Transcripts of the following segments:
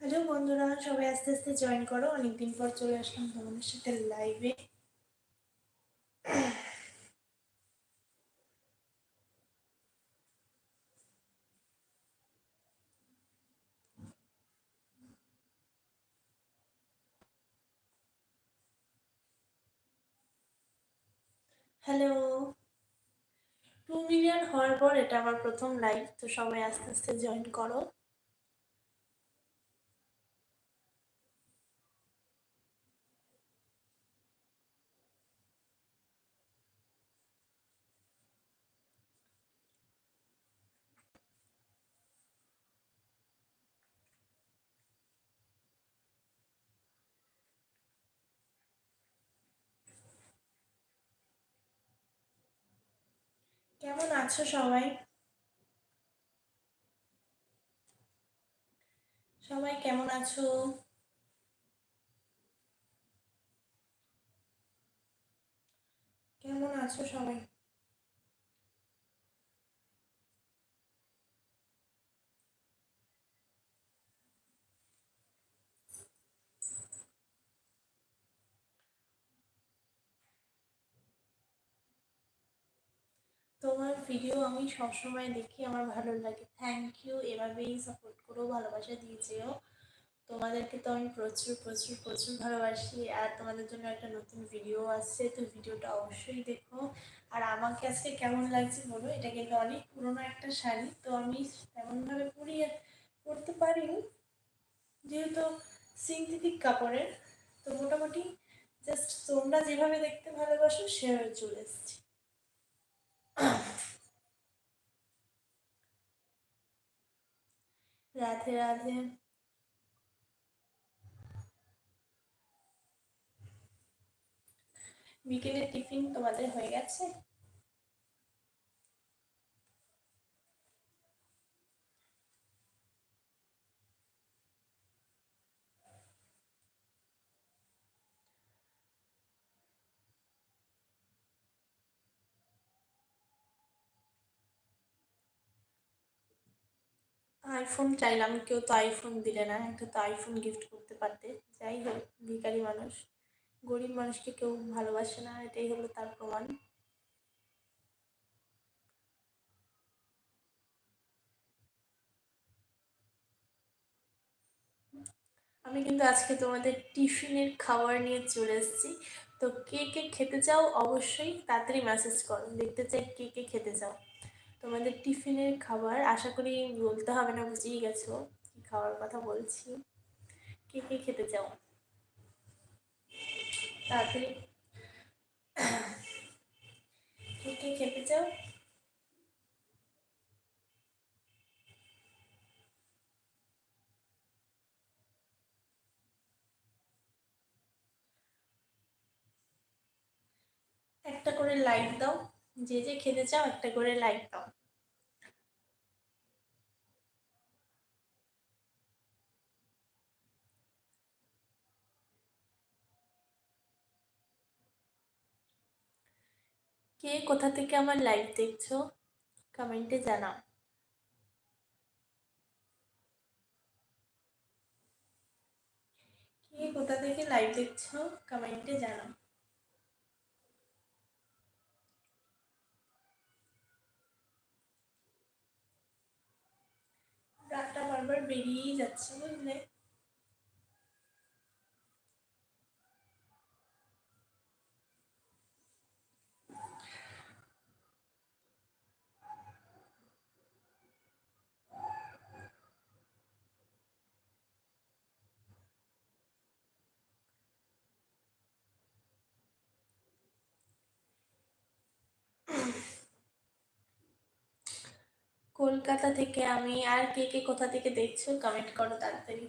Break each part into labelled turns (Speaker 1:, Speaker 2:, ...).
Speaker 1: Hello বন্ধুরা সবাই আস্তে আস্তে জয়েন করো। অনেকদিন পর চলে আসলাম তোমাদের সাথে লাইভে হ্যালো টু মিলিয়ন হওয়ার পর এটা আমার প্রথম লাইভ তো সবাই আস্তে আস্তে জয়েন করো কেমন আছো সবাই। সবাই কেমন আছো? কেমন আছো সবাই? তোমার ভিডিও আমি সবসময় দেখি, আমার ভালো লাগে। থ্যাংক ইউ এভাবেই সাপোর্ট করো, ভালোবাসা দিয়েছেও তোমাদেরকে তো আমি প্রচুর প্রচুর প্রচুর ভালোবাসি। আর তোমাদের জন্য একটা নতুন ভিডিও আসছে, তো ভিডিওটা অবশ্যই দেখো। আর আমাকে আজকে কেমন লাগছে বলো? এটা কিন্তু অনেক পুরোনো একটা শাড়ি, তো আমি তেমনভাবে পরিয়ে, পরতে পারিনি। যেহেতু সিনথেটিক কাপড়ের, তো মোটামুটি জাস্ট তোমরা যেভাবে দেখতে ভালোবাসো, সেভাবে চলে এসেছি। রাধে রাধে। বিকেলের টিফিন তোমাদের হয়ে গেছে? আইফোন চাইলাম কেউ তো আইফোন দিলে না, একটা তো আইফোন গিফট করতে পারতে। যাই হোক ভিকারি মানুষ, গরিব মানুষকে কেউ ভালোবাসে না, এটাই হলো তার প্রমাণ। আমি কিন্তু আজকে তোমাদের টিফিনের খাবার নিয়ে চলে এসেছি। তো কে কে খেতে চাও অবশ্যই তাড়াতাড়ি মেসেজ করো। দেখতে চাই কে কে খেতে চাও। তোমাদের টিফিনের খাবার আশা করি বলতে হবে না, বুঝেই গেছো খাওয়ার কথা বলছি। কে কে খেতে চাও? তাড়াতাড়ি। কে কে খেতে চাও? একটা করে লাইট দাও। যে যে খেতে চাও একটা করে লাইক দাও। কে কোথা থেকে আমার লাইভ দেখছ? কমেন্টে জানাও। কে কোথা থেকে লাইভ দেখছ? কমেন্টে জানাও। বারবার বেরিয়েই যাচ্ছে বুঝলে কলকাতা থেকে আমি আর কে কে কোথা থেকে দেখছ কমেন্ট করো তাড়াতাড়ি।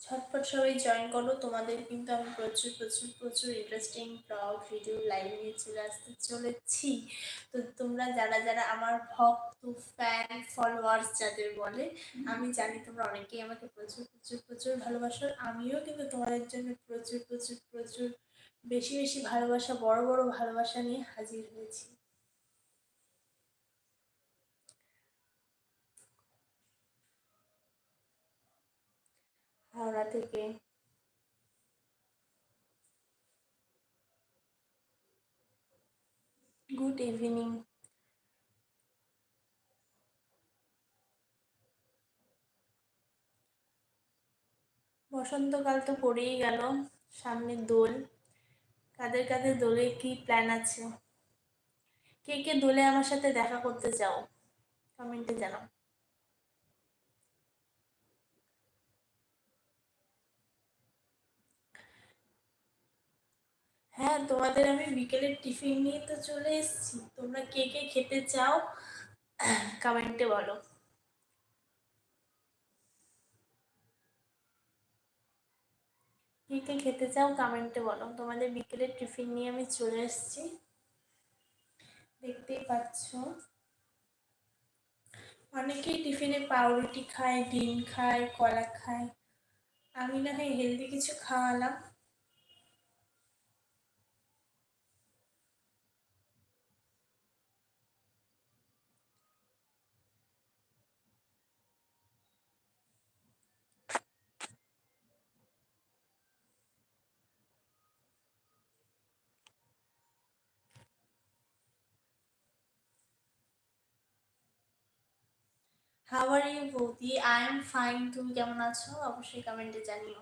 Speaker 1: ছটপট সবাই জয়েন করো, তোমাদের কিন্তু আমি প্রচুর প্রচুর প্রচুর ইন্টারেস্টিং ব্লগ ভিডিও লাইভ নিয়ে চলে আসতে চলেছি। তো তোমরা যারা যারা আমার ভক্ত ফ্যান ফলোয়ার্স যাদের বলে, আমি জানি তোমরা অনেকেই আমাকে প্রচুর প্রচুর প্রচুর ভালোবাসো। আমিও কিন্তু তোমাদের জন্য প্রচুর প্রচুর প্রচুর বেশি বেশি ভালোবাসা, বড় বড় ভালোবাসা নিয়ে হাজির হয়েছি। হাওড়া থেকে গুড ইভিনিং। বসন্তকাল তো পড়েই গেল, সামনে দোল। কাদের কাদের দোলে কি প্ল্যান আছে? কে কে দোলে আমার সাথে দেখা করতে চাও? কমেন্টে জানাও। হ্যাঁ তোমাদের আমি বিকেলের টিফিন নিয়ে তো চলে এসেছি। তোমরা কে কে খেতে চাও? কমেন্টে বলো। কে খেতে চাও কমেন্টে বলো। তোমাদের বিকেলের টিফিন নিয়ে আমি চলে এসেছি। দেখতেই পাচ্ছ। অনেকেই টিফিনে পাউরুটি খায়, ডিম খায়, কলা খায়। আমি না হয় হেলদি কিছু খাওয়ালাম। হাউ আর ইউ বৌদি আই এম ফাইন তুমি কেমন আছো? অবশ্যই কমেন্টে জানিও।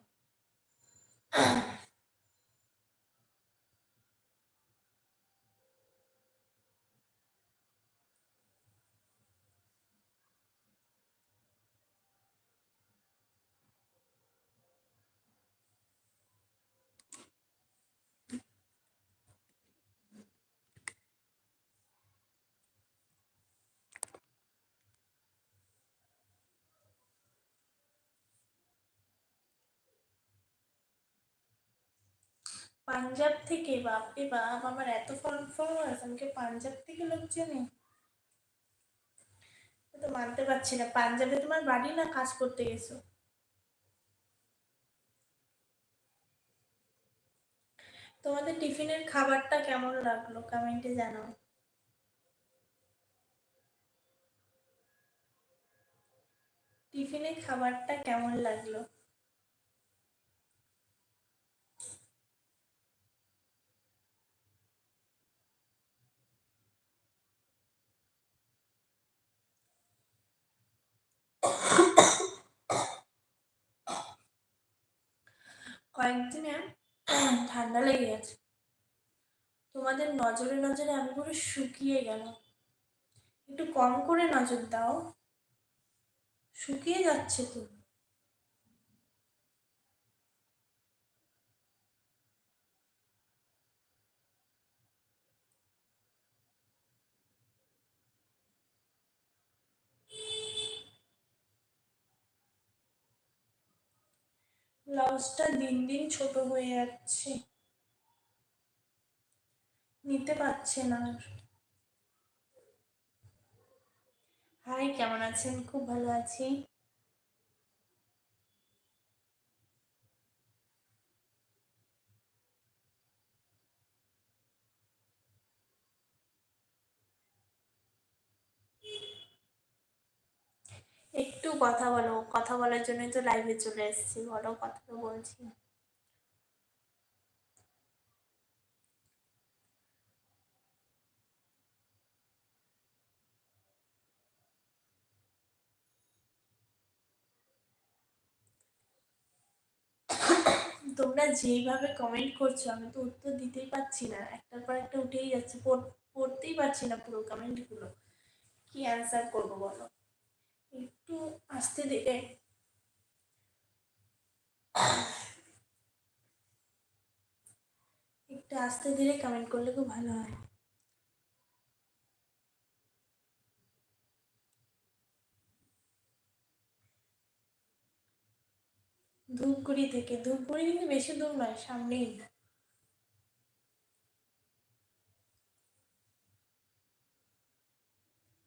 Speaker 1: পাঞ্জাব থেকে, বাপরে বাপ, আমার এত ফর্ম আমাকে পাঞ্জাব থেকে লোক চেনে তো মানতে পারছি না। পাঞ্জাবে তোমার বাড়ি না কাজ করতে গেছো? তোমাদের টিফিনের খাবারটা কেমন লাগল? কমেন্টে জানাও। টিফিনের খাবারটা কেমন লাগল? কয়েকদিনে ঠান্ডা লেগে গেছে। তোমাদের নজরে নজরে আমি পুরো শুকিয়ে গেল একটু কম করে নজর দাও। শুকিয়ে যাচ্ছে তো। ব্লাউজটা দিন দিন ছোট হয়ে যাচ্ছে। নিতে পারছে না হাই কেমন আছেন? খুব ভালো আছি একটু কথা বলো, কথা বলার জন্যই তো লাইভে চলে এসেছি, বলো কথা তো বলছি। তোমরা যেইভাবে কমেন্ট করছ, আমি তো উত্তর দিতেই পারছি না। একটার পর একটা উঠেই যাচ্ছে পড়তেই পারছি না পুরো কমেন্টগুলো কি অ্যান্সার করব বলো? একটু আসতে দিলে একটু আস্তে ধীরে কমেন্ট করলে খুব ভালো হয়। ধূপগুড়ি থেকে ধূপগুড়ি কিন্তু বেশি দূর নয়, সামনেই।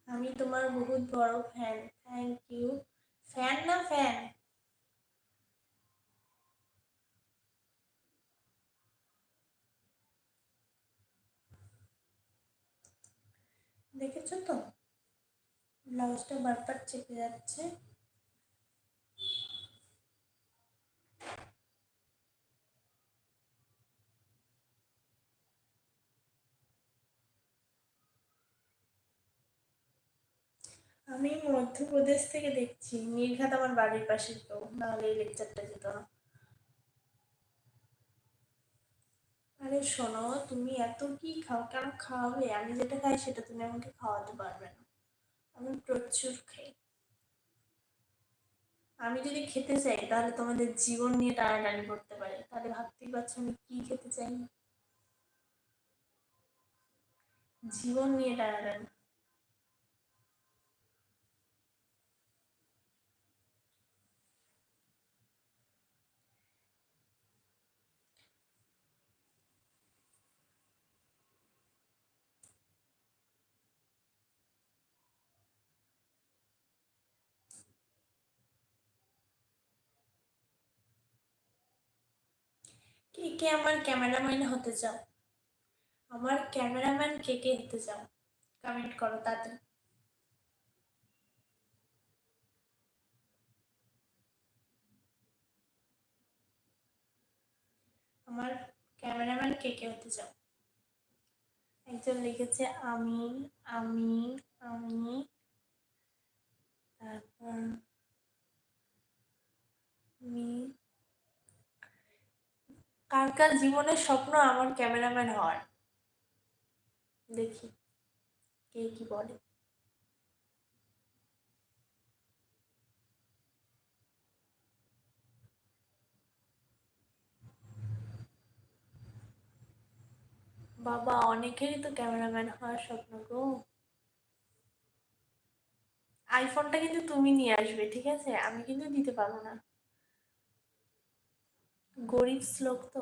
Speaker 1: আমি তোমার বহুত বড় ফ্যান থ্যাংক ইউ ফ্যান না ফ্যান দেখেছ তো ব্লাউজটা বারবার চেপে যাচ্ছে আমি মধ্যপ্রদেশ থেকে দেখছি। নির্ঘাত আমার বাড়ির পাশে তো, নাহলে এই লেকচারটা যেত না। আরে শোনো, তুমি এত কি খাও? কেন খাওয়াবে? আমি যেটা খাই সেটা তুমি আমাকে খাওয়াতে পারবে না। আমি প্রচুর খাই। আমি যদি খেতে চাই, তাহলে তোমাদের জীবন নিয়ে টানাটানি করতে পারে। তাহলে ভাবতেই পারছ আমি কি খেতে চাই? জীবন নিয়ে টানাটানি। কে আমার ক্যামেরাম্যান হতে চাও? আমার ক্যামেরাম্যান কে কে হতে চাও? কমেন্ট করো তাতে আমার ক্যামেরাম্যান কে কে হতে চাও? একজন লিখেছে আমি আমি আমি তারপর আমি কার কার জীবনের স্বপ্ন আমার ক্যামেরাম্যান হওয়ার? দেখি, কে কি বলে। বাবা, অনেকেরই তো ক্যামেরাম্যান হওয়ার স্বপ্ন গো। আইফোনটা কিন্তু তুমি নিয়ে আসবে, ঠিক আছে? আমি কিন্তু দিতে পারব না। গরিব শ্লোক তো।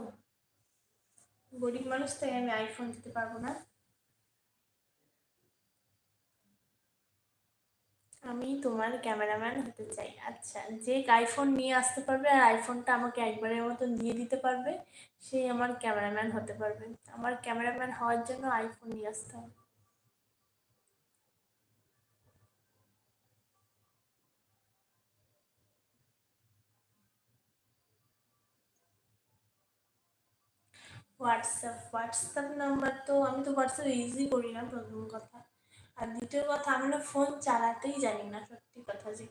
Speaker 1: গরিব মানুষ তাই আমি আইফোন দিতে পারব না। আমি তোমার ক্যামেরাম্যান হতে চাই। আচ্ছা যে আইফোন নিয়ে আসতে পারবে আর আইফোনটা আমাকে একবারের মতন দিয়ে দিতে পারবে, সেই আমার ক্যামেরাম্যান হতে পারবে। আমার ক্যামেরাম্যান হওয়ার জন্য আইফোন নিয়ে আসতে হবে। হোয়াটসঅ্যাপ হোয়াটসঅ্যাপ নাম্বার তো আমি তো হোয়াটসঅ্যাপ ইউজই করি না, প্রথম কথা। আর দ্বিতীয় কথা, আমি না ফোন চালাতেই জানি না, সত্যি কথা যে।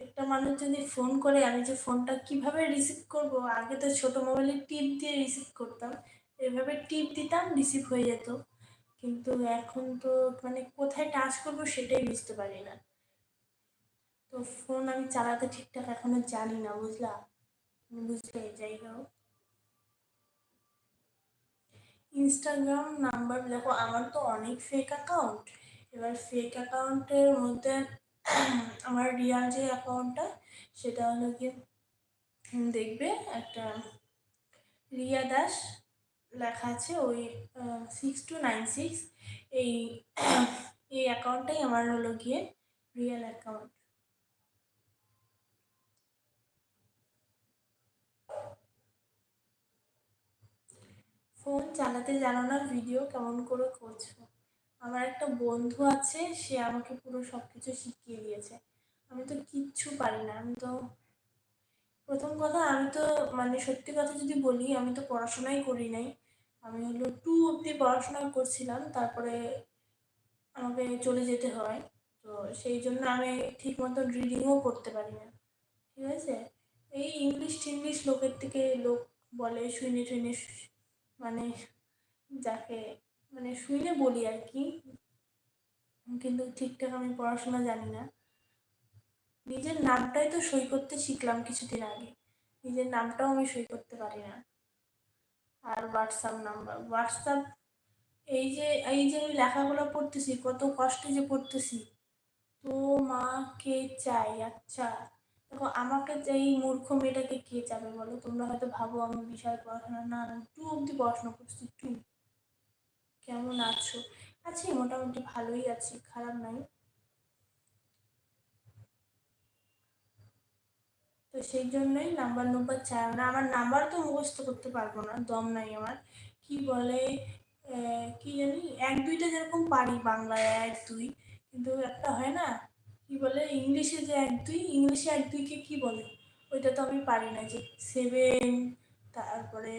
Speaker 1: একটা মানুষ যদি ফোন করে, আমি যে ফোনটা কীভাবে রিসিভ করব? আগে তো ছোটো মোবাইলে টিপ দিয়ে রিসিভ করতাম। এভাবে টিপ দিতাম রিসিভ হয়ে যেত। কিন্তু এখন তো মানে কোথায় টাচ করব সেটাই বুঝতে পারি না। তো ফোন আমি চালাতে ঠিকঠাক এখনও জানি না, বুঝলা? বুঝলে, যাই হোক। ইনস্টাগ্রাম নাম্বার দেখো আমার তো অনেক ফেক অ্যাকাউন্ট এবার ফেক অ্যাকাউন্টের মধ্যে আমার রিয়াল যে অ্যাকাউন্টটা সেটা হলো গিয়ে দেখবে একটা রিয়া দাস লেখা আছে ওই সিক্স টু নাইন সিক্স এই এই অ্যাকাউন্টটাই আমার হলো গিয়ে রিয়েল অ্যাকাউন্ট ফোন চালাতে জানো না ভিডিও কেমন করে করছ? আমার একটা বন্ধু আছে, সে আমাকে পুরো সব কিছু শিখিয়ে দিয়েছে। আমি তো কিচ্ছু পারি না, আমি তো প্রথম কথা আমি তো মানে সত্যি কথা যদি বলি, আমি তো পড়াশোনাই করি নাই। আমি হলো টু অব্দি পড়াশোনা করছিলাম, তারপরে আমাকে চলে যেতে হয়। তো সেই জন্য আমি ঠিক মতো রিডিংও করতে পারি না, ঠিক আছে? এই ইংলিশ টিংলিশ লোকের থেকে লোক বলে শুনে শুনে মানে যাকে মানে শুনে বলি আর কি। কিন্তু ঠিকঠাক আমি পড়াশোনা জানি না। নিজের নামটাই তো সই করতে শিখলাম কিছুদিন আগে। নিজের নামটাও আমি সই করতে পারি না। আর হোয়াটসঅ্যাপ নাম্বার হোয়াটসঅ্যাপ এই যে এই যে আমি লেখাগুলো পড়তেছি, কত কষ্টে যে পড়তেছি। তো মা কে চাই? আচ্ছা। দেখো, আমাকে যে এই মূর্খ মেয়েটাকে কে যাবে বলো? তোমরা হয়তো ভাবো আমি বিশাল পড়াশোনা। না টু অব্দি পড়াশোনা করছি, টু। কেমন আছো? আছি, মোটামুটি ভালোই আছি, খারাপ নাই। তো সেই জন্যই নাম্বার নাম্বার চাই। না, আমার নাম্বার তো মুখস্থ করতে পারব না, দম নাই আমার। কি বলে কি জানি? এক দুইটা যেরকম পারি বাংলায়, এক দুই। কিন্তু একটা হয় না কি বলে, ইংলিশে যে এক দুই, ইংলিশে এক দুইকে কি বলে? ওইটা তো আমি পারি না যে সেভেন তারপরে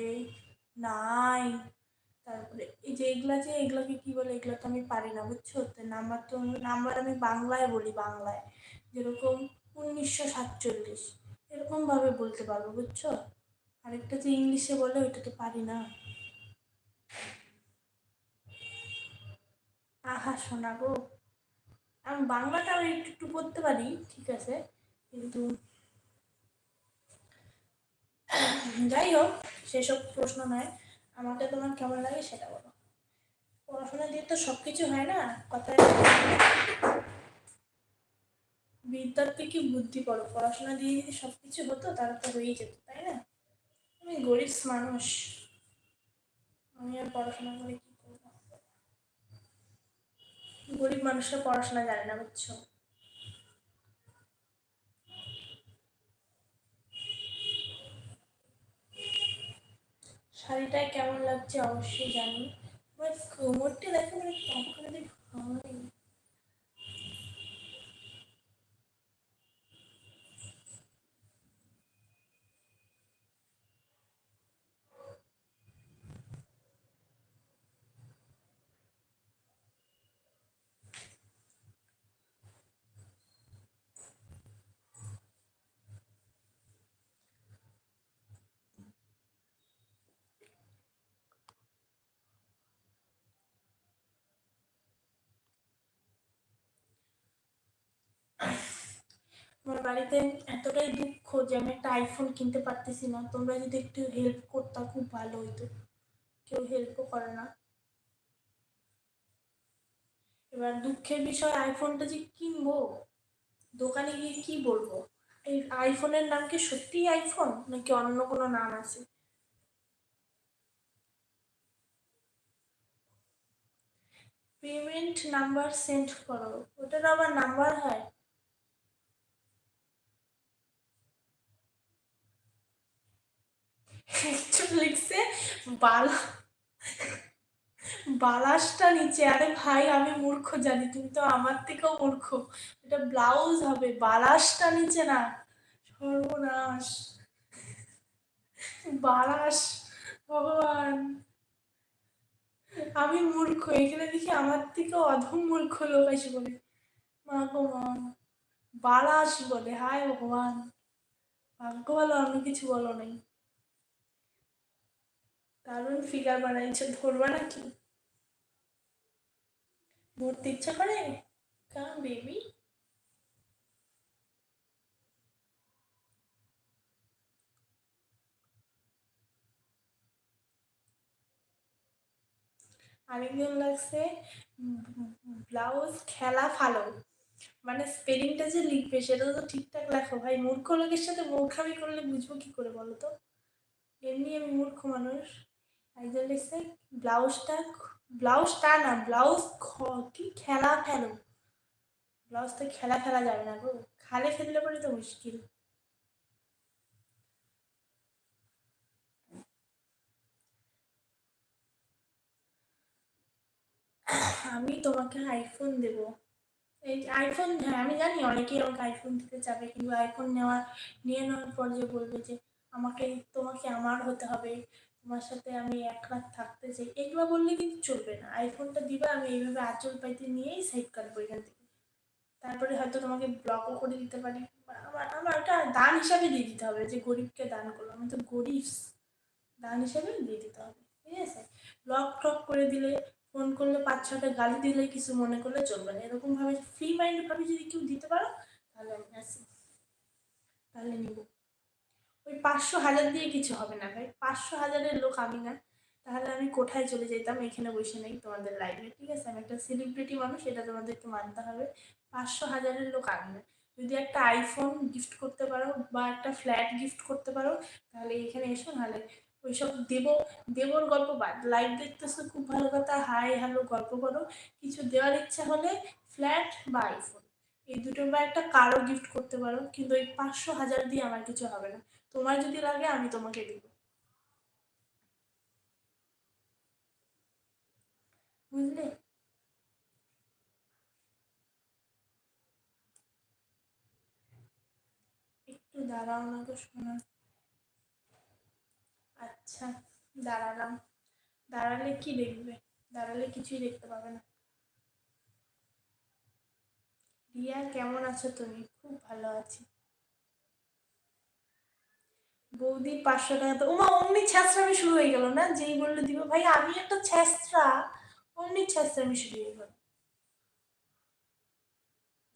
Speaker 1: নাইন তারপরে এই যে এগুলা যে এগুলাকে কি বলে, এগুলো তো আমি পারি না, বুঝছ? তো নাম্বার তো নাম্বার আমি বাংলায় বলি, বাংলায়। যেরকম উনিশশো সাতচল্লিশ, এরকমভাবে বলতে পারব, বুঝছ? আরেকটা যে ইংলিশে বলে, ওইটা তো পারি না। আহা শোনাবো আমি বাংলাটা একটু একটু পড়তে পারি, ঠিক আছে? কিন্তু যাই হোক, সেসব প্রশ্ন নয়। আমাকে তোমার কেমন লাগে সেটা বলো। পড়াশোনা দিয়ে তো সব কিছু হয় না, কথায় বিদ্যার থেকে বুদ্ধি পড়ো? পড়াশোনা দিয়ে যদি সব কিছু হতো, তাহলে তো হয়েই যেত, তাই না? আমি গরিব মানুষ, আমি আর পড়াশোনা করে কি গরিব মানুষরা পড়াশোনা জানে না, বুঝছ? শাড়িটায় কেমন লাগছে অবশ্যই জানি। আমার কোমরটা দেখো মানে কখনো হয় আমার বাড়িতে এতটাই দুঃখ যে আমি একটা আইফোন কিনতে পারতেছি না। তোমরা যদি একটু হেল্প করতা, খুব ভালো হইতো। কেউ হেল্পও করে না। এবার দুঃখের বিষয় আইফোনটা যে কিনবো? দোকানে গিয়ে কি বলব? এই আইফোনের নাম কি সত্যিই আইফোন নাকি অন্য কোনো নাম আছে? পেমেন্ট নাম্বার সেন্ড করো। ওটার আবার নাম্বার হয়? লিখছে, বালা, বালাসটা নিচে। আরে ভাই, আমি মূর্খ জানি, তুমি তো আমার থেকেও মূর্খ। এটা ব্লাউজ হবে, বালাসটা নিচে না। সর্বনাশ। বালাস, ভগবান। আমি মূর্খ, এখানে দেখি আমার থেকে অধম মূর্খ লোক এসে বলে, মা গো মা, বালাস বলে, হায় ভগবান। ভাগ্য ভালো অন্য কিছু বলো নাই। দারুণ ফিগার বানাইছে, ধরবা নাকি? ধরতে ইচ্ছা করে? কা বেবি আরেকজন লাগছে, ব্লাউজ খেলা ভালো। মানে স্পেলিংটা যে লিখবে সেটা তো ঠিকঠাক লেখো। ভাই, মূর্খ লোকের সাথে মূর্খামি করলে বুঝব কি করে বলো তো? এমনি আমি মূর্খ মানুষ। লিখছে ব্লাউজটা ব্লাউজটা না, ব্লাউজ কি খেলা ফেলো। ব্লাউজ তো খেলা ফেলা যাবে না গো। খালে ফেললে পরে তো মুশকিল। আমি তোমাকে আইফোন দেব। এই আইফোন হ্যাঁ আমি জানি অনেকেই আমাকে আইফোন দিতে চাবে, কিন্তু আইফোন নেওয়া, নিয়ে নেওয়ার পর যে বলবে যে আমাকে, তোমাকে আমার হতে হবে। তোমার সাথে আমি এক রাত থাকতে চাই। এগুলো বললে কিন্তু চলবে না। আইফোনটা দিবা, আমি এইভাবে আঁচল পাইতে নিয়েই সাইড কাটবো এখান থেকে তারপরে হয়তো তোমাকে ব্লকও করে দিতে পারি। আমার আমার ওটা দান হিসাবে দিয়ে দিতে হবে যে গরিবকে দান করল আমি তো গরিব। দান হিসাবে দিয়ে দিতে হবে। ঠিক আছে? ব্লক ট্লক করে দিলে ফোন করলে, পাঁচ ছটা গালি দিলে কিছু মনে করলে চলবে না। এরকমভাবে ফ্রি মাইন্ডভাবে যদি কেউ দিতে পারো, তাহলে আমি আসি তাহলে নিব। ওই পাঁচশো হাজার দিয়ে কিছু হবে না ভাই। পাঁচশো হাজারের লোক আমি না। তাহলে আমি কোথায় চলে যেতাম এখানে বসে নেই তোমাদের লাইভে ঠিক আছে? আমি একটা সেলিব্রিটি মানুষ, এটা তোমাদেরকে মানতে হবে। পাঁচশো হাজারের লোক না। যদি একটা আইফোন গিফট করতে পারো বা একটা ফ্ল্যাট গিফট করতে পারো, তাহলে এখানে এসো, নাহলে ওইসব দেব, দেবর গল্প বাদ। লাইভ দেখতেছো, খুব ভালো কথা। হাই হ্যালো গল্প করো। কিছু দেওয়ার ইচ্ছা হলে ফ্ল্যাট বা আইফোন এই দুটোর বা একটা কারও গিফট করতে পারো। কিন্তু ওই পাঁচশো হাজার দিয়ে আমার কিছু হবে না। তোমার যদি লাগে, আমি তোমাকে দিব। বুঝলে? একটু দাঁড়াও না তো শোনা আচ্ছা দাঁড়ালাম। দাঁড়ালে কি দেখবে? দাঁড়ালে কিছুই দেখতে পাবে না। রিয়া, কেমন আছো তুমি? খুব ভালো আছি। বৌদি পাঁচশো টাকা তো ওমা অমনি ছ্যাঁচড়ামি শুরু হয়ে গেল না? যেই বলল, দিব ভাই, আমি একটা ছ্যাঁচড়া। অমনি ছ্যাঁচড়ামি শুরু হয়ে গেল।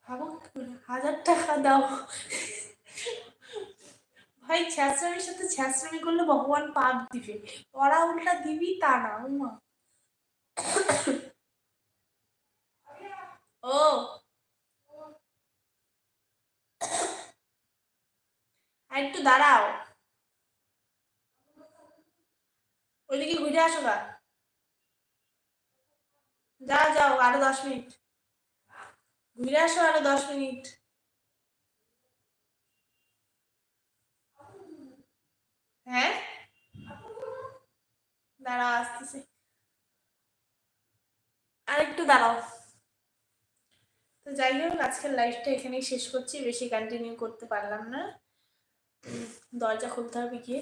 Speaker 1: ভাবো হাজার টাকা দাও। ভাই, ছ্যাঁচড়ামির সাথে ছ্যাঁচড়ামি করলে ভগবান পাপ দিবে। পড়া উল্টা দিবি, তা না, উমা। ও। আর একটু দাঁড়াও। ওইদিকে ঘুরে আসো গা যা যাও, আরও দশ মিনিট। ঘুরে আসো আরও দশ মিনিট। হ্যাঁ? দাঁড়াও, আসতেছে। আর একটু দাঁড়াও। তো যাই হোক, আজকের লাইফটা এখানেই শেষ করছি। বেশি কন্টিনিউ করতে পারলাম না। দরজা খুলতে হবে গিয়ে।